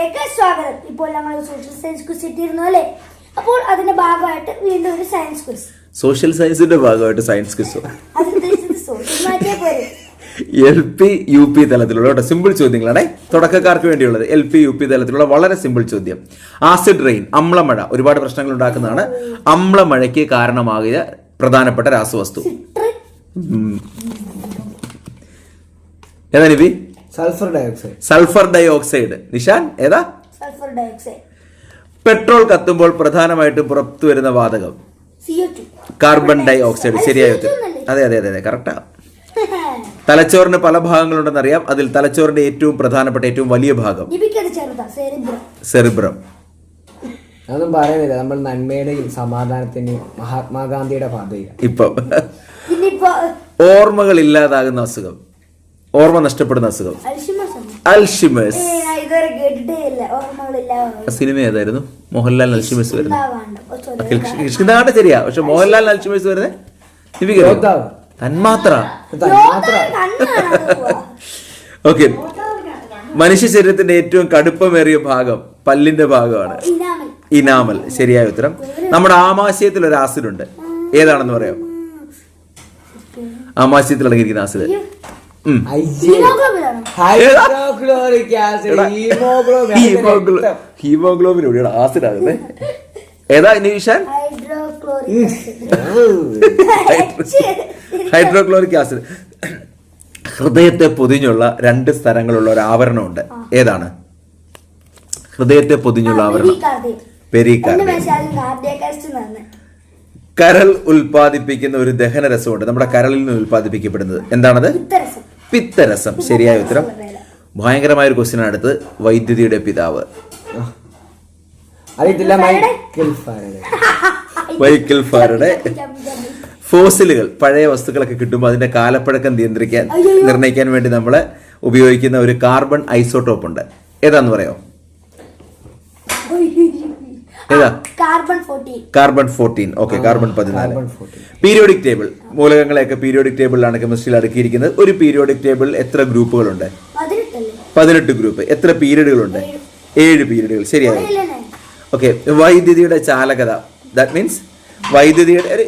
ക്ലാസ്സിലേക്ക് സ്വാഗതം. ഇപ്പോൾ നമ്മൾ സോഷ്യൽ സയൻസ് ക്വിസ് ഇട്ടിരുന്നു അല്ലേ? അപ്പോൾ അതിന്റെ ഭാഗമായിട്ട് വീണ്ടും ഒരു സയൻസ് ക്വിസ് സോഷ്യൽ സയൻസിന്റെ ഭാഗമായിട്ട് science quiz L P U P തലത്തിലുള്ള സിമ്പിൾ ചോദ്യങ്ങളാണ്. തുടക്കക്കാർക്ക് വേണ്ടിയുള്ളത് എൽ പി യു പി തലത്തിലുള്ള വളരെ സിമ്പിൾ ചോദ്യം. ആസിഡ് റെയിൻ അമ്ലമഴ ഒരുപാട് പ്രശ്നങ്ങൾ ഉണ്ടാക്കുന്നതാണ്. അമ്ലമഴയ്ക്ക് കാരണമാകിയ പ്രധാനപ്പെട്ട രാസവസ്തു. ഏതാ Nibi sulphur dioxide. Sulphur dioxide Nishan ഏതാ? Sulphur dioxide. പെട്രോൾ കത്തുമ്പോൾ പ്രധാനമായിട്ടും പുറത്തു വരുന്ന വാതകം. കാർബൺ ഡൈ ഓക്സൈഡ് ശരിയായ ഉത്തരം. അതെ അതെ അതെ അതെ. കറക്റ്റാ തലച്ചോറിന് പല ഭാഗങ്ങളുണ്ടെന്ന് അറിയാം അതിൽ തലച്ചോറിന്റെ ഏറ്റവും പ്രധാനപ്പെട്ട ഏറ്റവും വലിയ ഭാഗം സെറിബ്രം സെറിബ്രം അതൊന്നും പറയുന്നില്ല. നമ്മൾ നന്മയുടെയും സമാധാനത്തിന്റെയും മഹാത്മാഗാന്ധിയുടെ പാതയില്ല ഇപ്പം ഓർമ്മകൾ ഇല്ലാതാകുന്ന അസുഖം. ഓർമ്മ നഷ്ടപ്പെടുന്ന അസുഖം. അൽഷിമേഴ്സ്. സിനിമ ഏതായിരുന്നു? മോഹൻലാൽ അൽഷിമസ് വരുന്നത്. കൃഷ്ണനാട്ട്. ശരിയാ. പക്ഷെ മോഹൻലാൽ അൽഷിമേഴ്സ് വരുന്നത്. തന്മാത്ര. ഓക്കെ. മനുഷ്യ ശരീരത്തിന്റെ ഏറ്റവും കടുപ്പമേറിയ ഭാഗം പല്ലിന്റെ ഭാഗമാണ്. ഇനാമൽ. ഇനാമൽ. ശരിയായ ഉത്തരം. നമ്മുടെ ആമാശയത്തിൽ ഒരു ആസിഡ് ഉണ്ട് ഏതാണെന്ന് പറയാം? ആമാശയത്തിൽ അടങ്ങിയിരിക്കുന്ന ആസിഡ്. ഹീമോഗ്ലോബിൻ എവിടെയാണ് ഹൈഡ്രോക്ലോറിക് ആസിഡ് ആകുന്നത് ഏതാ Nishan hydrochloric acid. Hydrochloric acid. ഹൃദയത്തെ പൊതിഞ്ഞുള്ള രണ്ട് സ്ഥലങ്ങളുള്ള ഒരു ആവരണമുണ്ട്. ഏതാണ്? ഹൃദയത്തെ പൊതിഞ്ഞുള്ള ആവരണം. പെരികാർഡിയം കാർഡിയാക്കാസ്റ്റ് കരൾ ഉൽപ്പാദിപ്പിക്കുന്ന ഒരു ദഹന രസമുണ്ട് നമ്മുടെ കരളിൽ നിന്ന് ഉൽപ്പാദിപ്പിക്കപ്പെടുന്നത്. എന്താണത്? പിത്തരസം. ശരിയായ ഉത്തരം. ഭയങ്കരമായ ഒരു ക്വസ്റ്റ്യൻ അടുത്ത് വൈദ്യുതിയുടെ പിതാവ്. അറിയത്തില്ല മൈക്കിൾ ഫാരഡേ മൈക്കിൾ ഫാരഡെ ഫോസിലുകൾ പഴയ വസ്തുക്കളൊക്കെ കിട്ടുമ്പോൾ അതിന്റെ കാലപ്പഴക്കം നിയന്ത്രിക്കാൻ നിർണയിക്കാൻ വേണ്ടി നമ്മൾ ഉപയോഗിക്കുന്ന ഒരു കാർബൺ ഐസോട്ടോപ്പ് ഉണ്ട്. ഏതാന്ന് പറയോ? ഏതാ? കാർബൺ ഫോർട്ടീൻ ഓക്കെ കാർബൺ പതിനാല്. 14. പീരിയോഡിക് ടേബിൾ മൂലകങ്ങളെയൊക്കെ പീരിയോഡിക് ടേബിളിലാണ് കെമിസ്ട്രിയിൽ അടുക്കിയിരിക്കുന്നത്. ഒരു പീരിയോഡിക് ടേബിൾ എത്ര ഗ്രൂപ്പുകളുണ്ട്? പതിനെട്ട് ഗ്രൂപ്പ് എത്ര പീരീഡുകളുണ്ട് ഏഴ്. പീരീഡുകൾ ശരിയായി? ഓക്കെ വൈദ്യുതിയുടെ ചാലകത. ദാറ്റ് മീൻസ് വൈദ്യുതിയുടെ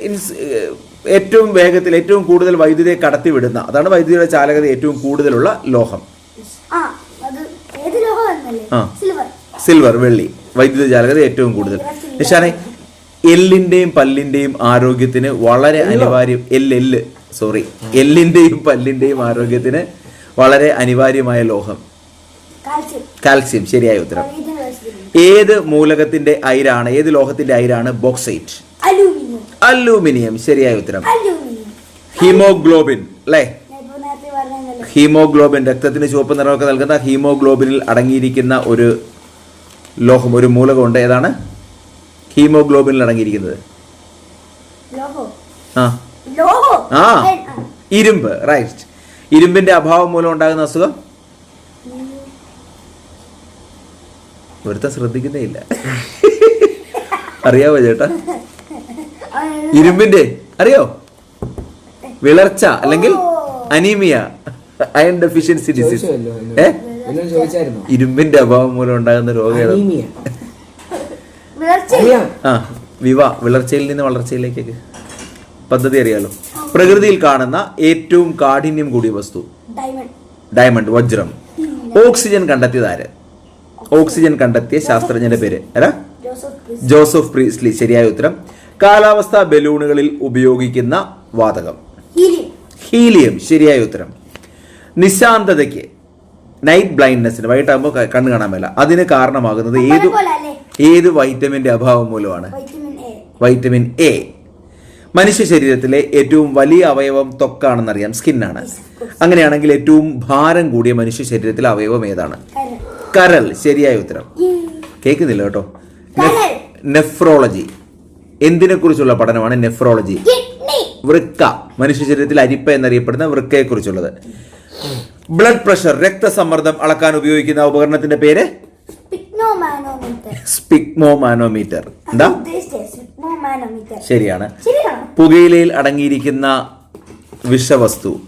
ഏറ്റവും വേഗത്തിൽ ഏറ്റവും കൂടുതൽ വൈദ്യുതിയെ കടത്തിവിടുന്ന അതാണ് വൈദ്യുതിയുടെ ചാലകത ഏറ്റവും കൂടുതലുള്ള ലോഹം. ആ അത് ഏത് ലോഹം സിൽവർ സിൽവർ വെള്ളി. വൈദ്യുത ജാലകത ഏറ്റവും കൂടുതൽ. നിഷാനെ എല്ലിന്റെയും പല്ലിന്റെയും ആരോഗ്യത്തിന് വളരെ അനിവാര്യം എല്ല് എല്ല് സോറി എല്ലിന്റെയും പല്ലിന്റെയും ആരോഗ്യത്തിന് വളരെ അനിവാര്യമായ ലോഹം. കാൽസ്യം. ശരിയായ ഉത്തരം. ഏത് മൂലകത്തിന്റെ അയിരാണ് ഏത് ലോഹത്തിന്റെ അയിരാണ് ബോക്സൈറ്റ്? അലൂമിനിയം. ശരിയായ ഉത്തരം. ഹീമോഗ്ലോബിൻ അല്ലേ? ഹീമോഗ്ലോബിൻ രക്തത്തിന് ചുവപ്പ് നിറമൊക്കെ നൽകുന്ന ഹീമോഗ്ലോബിനിൽ അടങ്ങിയിരിക്കുന്ന ഒരു ലോഹം ഒരു മൂലകമുണ്ട്. ഏതാണ്? ഹീമോഗ്ലോബിനിൽ അടങ്ങിയിരിക്കുന്നത്. ആ. ആ. ഇരുമ്പ്. റൈറ്റ് ഇരുമ്പിന്റെ അഭാവം മൂലം ഉണ്ടാകുന്ന അസുഖം? ഒരുത്ത ശ്രദ്ധിക്കുന്നേ ഇല്ല. അറിയാവോ ചേട്ടാ? ഇരുമ്പിന്റെ അറിയോ? വിളർച്ച അല്ലെങ്കിൽ അനീമിയ അയൺ ഡെഫിഷ്യൻസി ഡിസീസ് ചോദിച്ചല്ലോ ഇന്ന്. ചോദിച്ചായിരുന്നു? ഇരുമ്പിന്റെ അഭാവം മൂലം ഉണ്ടാകുന്ന രോഗം ആ വിവ വിളർച്ചയിൽ നിന്ന് വളർച്ചയിലേക്ക് പദ്ധതി അറിയാലോ? പ്രകൃതിയിൽ കാണുന്ന ഏറ്റവും കാഠിന്യം കൂടിയ വസ്തു. ഡയമണ്ട് ഡയമണ്ട് വജ്രം. ഓക്സിജൻ കണ്ടെത്തിയത് ആര്? ഓക്സിജൻ കണ്ടെത്തിയ ശാസ്ത്രജ്ഞന്റെ പേര്. ആരാ? Joseph Priestley. ശരിയായ ഉത്തരം. കാലാവസ്ഥാ ബലൂണുകളിൽ ഉപയോഗിക്കുന്ന വാതകം. ഹീലിയം. ഹീലിയം. ശരിയായ ഉത്തരം. നിശാന്തതയ്ക്ക് നൈറ്റ് ബ്ലൈൻഡ്നെസ്സിന് വൈകിട്ടാകുമ്പോൾ കണ്ണ് കാണാൻ മേല. അതിന് കാരണമാകുന്നത് ഏത് ഏത് വൈറ്റമിന്റെ അഭാവം മൂലമാണ്? വൈറ്റമിൻ എ മനുഷ്യ ശരീരത്തിലെ ഏറ്റവും വലിയ അവയവം തൊക്കാണെന്നറിയാം. സ്കിന്നാണ് അങ്ങനെയാണെങ്കിൽ ഏറ്റവും ഭാരം കൂടിയ മനുഷ്യ ശരീരത്തിലെ അവയവം ഏതാണ്? കരൽ ശരിയായ ഉത്തരം. കേൾക്കുന്നില്ല കേട്ടോ? നെഫ്രോളജി. എന്തിനെ കുറിച്ചുള്ള പഠനമാണ് നെഫ്രോളജി? വൃക്ക. മനുഷ്യ ശരീരത്തിൽ അരിപ്പ എന്നറിയപ്പെടുന്ന വൃക്കയെ കുറിച്ചുള്ളത് ബ്ലഡ് പ്രഷർ രക്തസമ്മർദ്ദം അളക്കാൻ ഉപയോഗിക്കുന്ന ഉപകരണത്തിന്റെ പേര്? സ്പിഗ്മോമാനോമീറ്റർ എന്താ? ശരിയാണ്. പുകയിലയിൽ അടങ്ങിയിരിക്കുന്ന വിഷവസ്തു.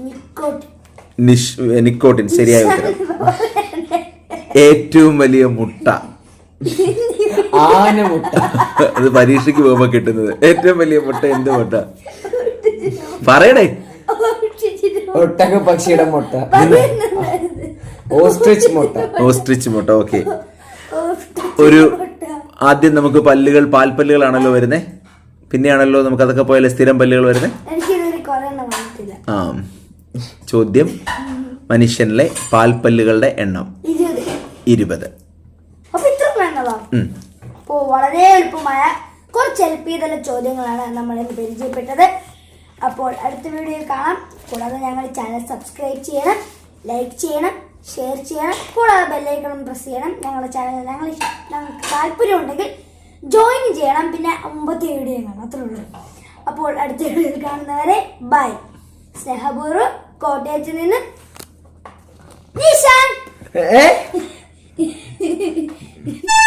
നിക്കോട്ടിൻ നിക്കോട്ടിൻ ശരിയായ ഉത്തരം. ഏറ്റവും വലിയ മുട്ട. ആനമുട്ട അത് പരീക്ഷയ്ക്ക് പോകുമ്പോ കിട്ടുന്നത്. ഏറ്റവും വലിയ മുട്ട എന്ത് മുട്ട? പറയണേ. ഒട്ടക പക്ഷിയുടെ മുട്ട. ഓസ്ട്രിച്ച് മുട്ട. ഓസ്ട്രിച്ച് മുട്ട ഓക്കെ ഒരു ആദ്യം നമുക്ക് പല്ലുകൾ പാൽപ്പല്ലുകളാണല്ലോ വരുന്നേ. പിന്നെയാണല്ലോ നമുക്ക് അതൊക്കെ പോയാലേ സ്ഥിരം പല്ലുകൾ വരുന്നേ. ആ ചോദ്യം. മനുഷ്യനിലെ പാൽപ്പല്ലുകളുടെ എണ്ണം. ഇരുപത്. വളരെ എളുപ്പമായ കുറച്ച് എൽ പി ചോദ്യങ്ങളാണ് നമ്മൾ പരിചയപ്പെട്ടത്. അപ്പോൾ അടുത്ത വീഡിയോ കാണാം. കൂടാതെ ഞങ്ങൾ ചാനൽ സബ്സ്ക്രൈബ് ചെയ്യണം ലൈക്ക് ചെയ്യണം ഷെയർ ചെയ്യണം. കൂടാതെ ബെല്ലൈക്കണം പ്രസ് ചെയ്യണം. ഞങ്ങളുടെ ചാനൽ ഞങ്ങൾ ഞങ്ങൾക്ക് താല്പര്യമുണ്ടെങ്കിൽ ജോയിൻ ചെയ്യണം. പിന്നെ അമ്പത്തി വീഡിയോ കാണാം. അത്രേ ഉള്ളൂ. അപ്പോൾ അടുത്ത വീഡിയോയിൽ കാണുന്നവരെ ബൈ സ്നേഹപൂർവം കോട്ടയത്തിൽ നിന്ന് നിഷാൻ. ഏ?